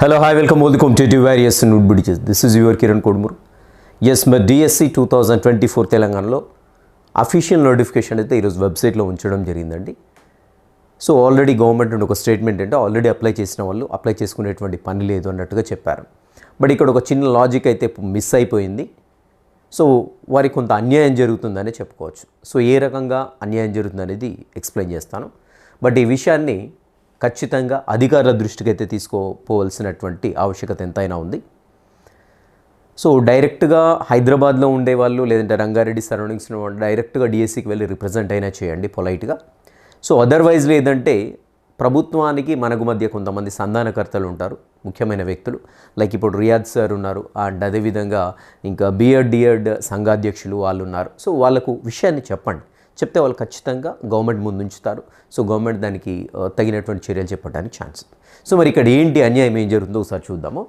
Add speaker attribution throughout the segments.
Speaker 1: Hello hi welcome all the competitive various and would bridges. This is your Kiran Kodumuru yes మరి DSC two thousand twenty four తెలంగాణలో official notification అయితే ఈరోజు వెబ్సైట్లో ఉంచడం జరిగిందండి. So already government నుండి ఒక స్టేట్మెంట్ అంటే ఆల్రెడీ అప్లై చేసిన వాళ్ళు అప్లై చేసుకునేటువంటి పని లేదు అన్నట్టుగా చెప్పారు. బట్ ఇక్కడ ఒక చిన్న లాజిక్ అయితే మిస్ అయిపోయింది. సో వారికి కొంత అన్యాయం జరుగుతుందనే చెప్పుకోవచ్చు. సో ఏ రకంగా అన్యాయం జరుగుతుంది అనేది ఎక్స్ప్లెయిన్ చేస్తాను. బట్ ఈ విషయాన్ని ఖచ్చితంగా అధికారుల దృష్టికి అయితే తీసుకోపోవలసినటువంటి ఆవశ్యకత ఎంతైనా ఉంది. సో డైరెక్ట్గా హైదరాబాద్లో ఉండేవాళ్ళు లేదంటే రంగారెడ్డి సరౌండింగ్స్ వాళ్ళు డైరెక్ట్గా డిఎస్సికి వెళ్ళి రిప్రజెంట్ అయినా చేయండి పొలైట్గా. సో అదర్వైజ్ లేదంటే ప్రభుత్వానికి మనకు మధ్య కొంతమంది సంధానకర్తలు ఉంటారు ముఖ్యమైన వ్యక్తులు. లైక్ ఇప్పుడు రియాద్ సార్ ఉన్నారు అండ్ అదేవిధంగా ఇంకా బిఎడ్ డిఎడ్ సంఘాధ్యక్షులు వాళ్ళు ఉన్నారు. సో వాళ్ళకు విషయాన్ని చెప్పండి. చెప్తే వాళ్ళు ఖచ్చితంగా గవర్నమెంట్ ముందు ఉంచుతారు సో గవర్నమెంట్ దానికి తగినటువంటి చర్యలు చెప్పడానికి ఛాన్స్ సో మరి ఇక్కడ ఏంటి అన్యాయం ఏం జరుగుతుందో ఒకసారి చూద్దాము.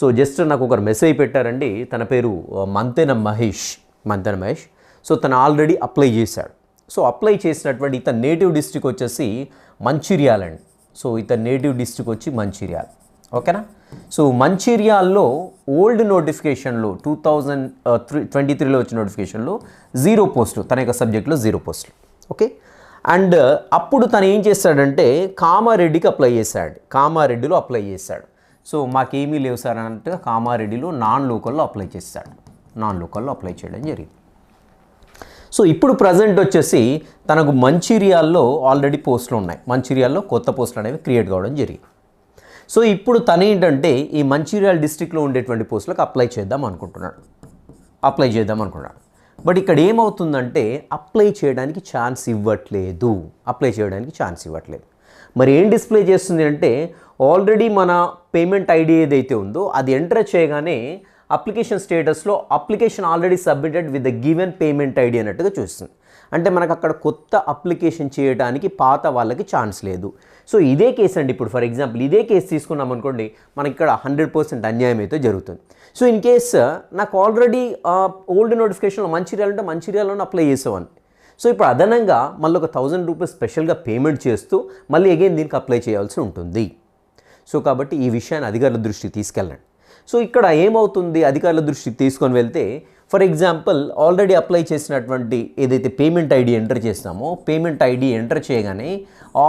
Speaker 1: సో జస్ట్ నాకు ఒకరు మెసేజ్ పెట్టారండి. తన పేరు మంతెన మహేష్. మంతెన మహేష్. సో తను ఆల్రెడీ అప్లై చేశాడు. సో అప్లై చేసినటువంటి ఇతని నేటివ్ డిస్ట్రిక్ట్ వచ్చేసి మంచిర్యాలండి. సో ఇతని నేటివ్ డిస్ట్రిక్ట్ వచ్చి మంచిర్యాల. ఓకేనా? సో మంచిర్యాల్లో ఓల్డ్ నోటిఫికేషన్లో టూ థౌజండ్ త్రీ ట్వంటీ త్రీలో వచ్చిన నోటిఫికేషన్లో జీరో పోస్టులు. తన యొక్క సబ్జెక్ట్లో జీరో పోస్టులు. ఓకే? అండ్ అప్పుడు తను ఏం చేశాడంటే కామారెడ్డికి అప్లై చేశాడు. కామారెడ్డిలో అప్లై చేశాడు. సో మాకేమీ లేవు సార్ అంటే కామారెడ్డిలో నాన్ లోకల్లో అప్లై చేశాడు నాన్ లోకల్లో అప్లై చేయడం జరిగింది. సో ఇప్పుడు ప్రజెంట్ వచ్చేసి తనకు మంచిర్యాల్లో ఆల్రెడీ పోస్టులు ఉన్నాయి. మంచిర్యాల్లో కొత్త పోస్టులు అనేవి క్రియేట్ కావడం జరిగింది. సో ఇప్పుడు తను ఏంటంటే ఈ మంచిర్యాల డిస్టిక్లో ఉండేటువంటి పోస్టులకు అప్లై చేద్దాం అనుకుంటున్నాడు. అప్లై చేద్దాం అనుకున్నాడు బట్ ఇక్కడ ఏమవుతుందంటే అప్లై చేయడానికి ఛాన్స్ ఇవ్వట్లేదు. అప్లై చేయడానికి ఛాన్స్ ఇవ్వట్లేదు. మరి ఏం డిస్ప్లే చేస్తుంది అంటే ఆల్రెడీ మన పేమెంట్ ఐడి ఏదైతే ఉందో అది ఎంటర్ చేయగానే అప్లికేషన్ స్టేటస్లో application already submitted with the given payment ID అన్నట్టుగా చూస్తుంది. అంటే మనకు అక్కడ కొత్త అప్లికేషన్ చేయడానికి పాత వాళ్ళకి ఛాన్స్ లేదు. సో ఇదే కేసు అండి. ఇప్పుడు ఫర్ ఎగ్జాంపుల్ ఇదే కేసు తీసుకున్నాం అనుకోండి మనకి ఇక్కడ హండ్రెడ్ పర్సెంట్ అన్యాయం అయితే జరుగుతుంది. సో ఇన్ కేస్ నాకు ఆల్రెడీ ఓల్డ్ నోటిఫికేషన్లో మంచిర్యాల ఉంటే మంచిర్యాలను అప్లై చేసేవాన్ని సో ఇప్పుడు అదనంగా మళ్ళీ ఒక థౌజండ్ రూపీస్ స్పెషల్గా పేమెంట్ చేస్తూ మళ్ళీ అగైన్ దీనికి అప్లై చేయాల్సి ఉంటుంది. సో కాబట్టి ఈ విషయాన్ని అధికారుల దృష్టికి తీసుకెళ్ళండి. సో ఇక్కడ ఏమవుతుంది? అధికారుల దృష్టికి తీసుకొని వెళ్తే ఫర్ ఎగ్జాంపుల్ ఆల్రెడీ అప్లై చేసినటువంటి ఏదైతే పేమెంట్ ఐడి ఎంటర్ చేస్తామో పేమెంట్ ఐడి ఎంటర్ చేయగానే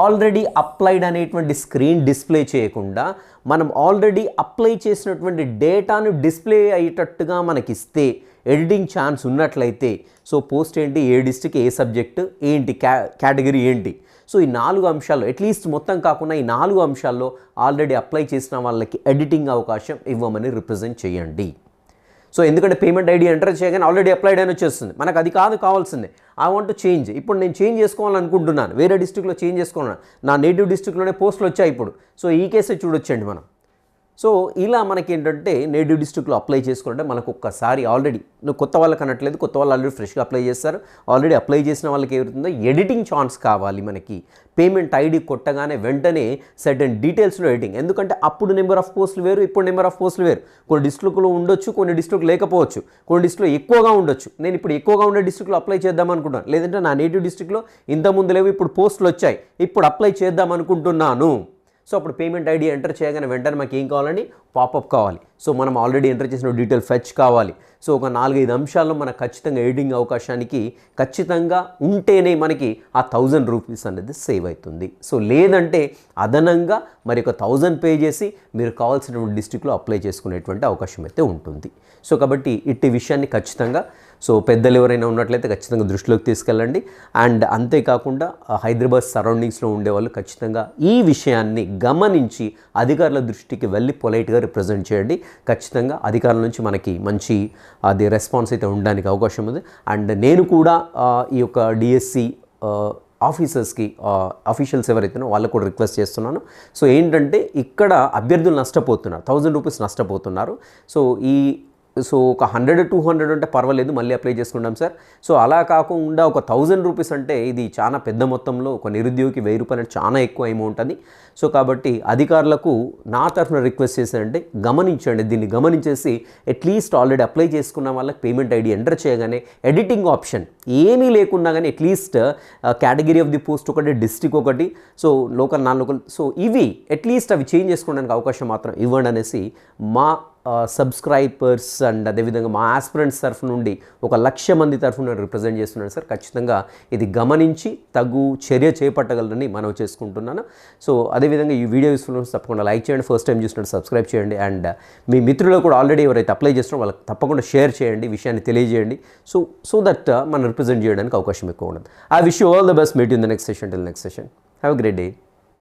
Speaker 1: ఆల్రెడీ అప్లైడ్ అనేటువంటి స్క్రీన్ డిస్ప్లే చేయకుండా మనం ఆల్రెడీ అప్లై చేసినటువంటి డేటాను డిస్ప్లే అయ్యేటట్టుగా మనకి ఇస్తే ఎడిటింగ్ ఛాన్స్ ఉన్నట్లయితే సో పోస్ట్ ఏంటి ఏ డిస్ట్రిక్ట్ ఏ సబ్జెక్ట్ ఏంటి క్యా కేటగిరీ ఏంటి. సో ఈ నాలుగు అంశాల్లో అట్లీస్ట్ మొత్తం కాకుండా ఈ నాలుగు అంశాల్లో ఆల్రెడీ అప్లై చేసిన వాళ్ళకి ఎడిటింగ్ అవకాశం ఇవ్వమని రిప్రజెంట్ చేయండి. సో ఎందుకంటే పేమెంట్ ఐడి ఎంటర్ చేయగానే ఆల్రెడీ అప్లైడ్ అని వచ్చేస్తుంది. మనకు అది కాదు కావాల్సింది. ఐ వాంట్ చేంజ్ ఇప్పుడు నేను చేంజ్ చేసుకోవాలనుకుంటున్నాను. వేరే డిస్ట్రిక్ట్లో చేంజ్ చేసుకున్నాను నా నేటివ్ డిస్ట్రిక్ట్లోనే పోస్టులు వచ్చాయి ఇప్పుడు. సో ఈ కేసే చూడొచ్చండి మనం. సో ఇలా మనకి ఏంటంటే నేటివ్ డిస్ట్రిక్ట్లో అప్లై చేసుకుంటే మనకు ఒక్కసారి ఆల్రెడీ నువ్వు కొత్త వాళ్ళకి అనట్లేదు కొత్త వాళ్ళు ఆల్రెడీ ఫ్రెష్గా అప్లై చేస్తారు. ఆల్రెడీ అప్లై చేసిన వాళ్ళకి ఏమవుతుందో ఎడిటింగ్ ఛాన్స్ కావాలి మనకి. పేమెంట్ ఐడి కొట్టగానే వెంటనే సర్టన్ డీటెయిల్స్లో ఎడిటింగ్. ఎందుకంటే అప్పుడు నెంబర్ ఆఫ్ పోస్టులు వేరు ఇప్పుడు నెంబర్ ఆఫ్ పోస్టులు వేరు. కొన్ని డిస్ట్రిక్ట్లో ఉండొచ్చు కొన్ని డిస్ట్రిక్ట్ లేకపోవచ్చు. కొన్ని డిస్ట్రిక్ట్లో ఎక్కువగా ఉండొచ్చు. నేను ఇప్పుడు ఎక్కువగా ఉండే డిస్ట్రిక్ట్లో అప్లై చేద్దాం అనుకుంటున్నాను. లేదంటే నా నేటివ్ డిస్ట్రిక్ట్లో ఇంతకుముందు లేవు ఇప్పుడు పోస్టులు వచ్చాయి. ఇప్పుడు అప్లై చేద్దాం అనుకుంటున్నాను. సో అప్పుడు పేమెంట్ ఐడి ఎంటర్ చేయగానే వెంటనే మాకు ఏం కావాలండి? పాపప్ కావాలి. సో మనం ఆల్రెడీ ఎంటర్ చేసిన డీటెయిల్ ఫెచ్ కావాలి. సో ఒక నాలుగైదు అంశాల్లో మనకు ఖచ్చితంగా ఎడిటింగ్ అవకాశానికి ఖచ్చితంగా ఉంటేనే మనకి ఆ థౌజండ్ రూపీస్ అనేది సేవ్ అవుతుంది. సో లేదంటే అదనంగా మరి ఒక థౌజండ్ పే చేసి మీరు కావాల్సినటువంటి డిస్ట్రిక్ట్లో అప్లై చేసుకునేటువంటి అవకాశం అయితే ఉంటుంది. సో కాబట్టి ఇట్టి విషయాన్ని ఖచ్చితంగా సో పెద్దలు ఎవరైనా ఉన్నట్లయితే ఖచ్చితంగా దృష్టిలోకి తీసుకెళ్ళండి. అండ్ అంతేకాకుండా హైదరాబాద్ సరౌండింగ్స్లో ఉండేవాళ్ళు ఖచ్చితంగా ఈ విషయాన్ని గమనించి అధికారుల దృష్టికి వెళ్ళి పొలైట్గా రిప్రజెంట్ చేయండి. ఖచ్చితంగా అధికారుల నుంచి మనకి మంచి అది రెస్పాన్స్ అయితే ఉండడానికి అవకాశం ఉంది. అండ్ నేను కూడా ఈ యొక్క డిఎస్సి ఆఫీసర్స్కి అఫీషియల్స్ ఎవరైతేనో వాళ్ళకు కూడా రిక్వెస్ట్ చేస్తున్నాను. సో ఏంటంటే ఇక్కడ అభ్యర్థులు నష్టపోతున్నారు థౌజండ్ రూపీస్ నష్టపోతున్నారు. సో ఈ సో ఒక హండ్రెడ్ టూ హండ్రెడ్ అంటే పర్వాలేదు మళ్ళీ అప్లై చేసుకుంటాం సార్. సో అలా కాకుండా ఒక థౌజండ్ రూపీస్ అంటే ఇది చాలా పెద్ద మొత్తంలో ఒక నిరుద్యోగికి వెయ్యి రూపాయలు చాలా ఎక్కువ అమౌంట్ అది సో కాబట్టి అధికారులకు నా తరఫున రిక్వెస్ట్ చేశారంటే గమనించండి. దీన్ని గమనించేసి అట్లీస్ట్ ఆల్రెడీ అప్లై చేసుకున్న వాళ్ళకి పేమెంట్ ఐడి ఎంటర్ చేయగానే ఎడిటింగ్ ఆప్షన్ ఏమీ లేకున్నా కానీ at least category of the post ఒకటి డిస్టిక్ ఒకటి so local non local so ఇవి అట్లీస్ట్ అవి చేంజ్ చేసుకోవడానికి అవకాశం మాత్రం ఇవ్వండి అనేసి మా సబ్స్క్రైబర్స్ అండ్ అదేవిధంగా మా ఆస్పిరెంట్స్ తరఫు నుండి ఒక లక్ష మంది తరఫున రిప్రజెంట్ చేస్తున్నాను సార్. ఖచ్చితంగా ఇది గమనించి తగు చర్య చేపట్టగలరని మనం చేసుకుంటున్నాను. సో అదేవిధంగా ఈ వీడియో యూస్ఫుల్ తప్పకుండా లైక్ చేయండి. ఫస్ట్ టైం చూసినట్టు సబ్స్క్రైబ్ చేయండి. అండ్ మీ మిత్రులు కూడా ఆల్రెడీ ఎవరైతే అప్లై చేస్తున్నారో వాళ్ళకి తప్పకుండా షేర్ చేయండి విషయాన్ని తెలియజేయండి. సో సో దట్ మనం రిప్రజెంట్ చేయడానికి అవకాశం ఎక్కువ ఉండదు. I wish you all the best meet in the next session till next session have great day